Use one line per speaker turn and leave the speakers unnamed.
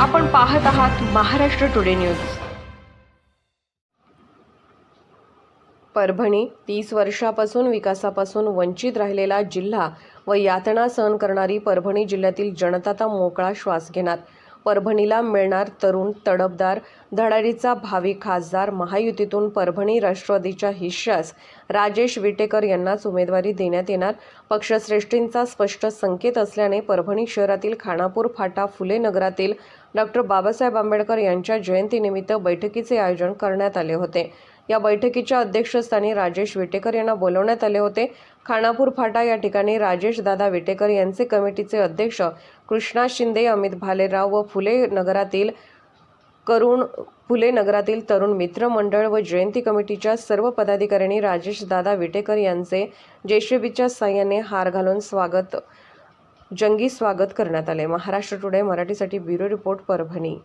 आपण पाहत आहात महाराष्ट्र टुडे न्यूज. परभणी तीस वर्षापासून विकासापासून वंचित राहिलेला जिल्हा व यातना सहन करणारी परभणी जिल्ह्यातील जनता आता मोकळा श्वास घेणार. परभणीला मिळणार तरुण तडफदार धडाडीचा भावी खासदार महायुतीतून परभणी राष्ट्रवादीच्या हिश्श्यास राजेश विटेकर यांनाच उमेदवारी देण्यात येणार. पक्षश्रेष्ठींचा स्पष्ट संकेत असल्याने परभणी शहरातील खानापूर फाटा फुले नगरातील डॉक्टर बाबासाहेब आंबेडकर यांच्या जयंतीनिमित्त बैठकीचे आयोजन करण्यात आले होते. या बैठकीच्या अध्यक्षस्थानी राजेश विटेकर यांना बोलवण्यात आले होते. खानापूर फाटा या ठिकाणी राजेश दादा विटेकर यांचे कमिटीचे अध्यक्ष कृष्णा शिंदे अमित भालेराव व फुले नगरातील करुण फुले नगरातील तरुण मित्र मंडळ व जयंती कमिटीच्या सर्व पदाधिकाऱ्यांनी राजेश दादा विटेकर यांचे जेसीबीच्या साह्याने हार घालून स्वागत जंगी स्वागत करण्यात आले. महाराष्ट्र टुडे मराठीसाठी ब्युरो रिपोर्ट परभणी.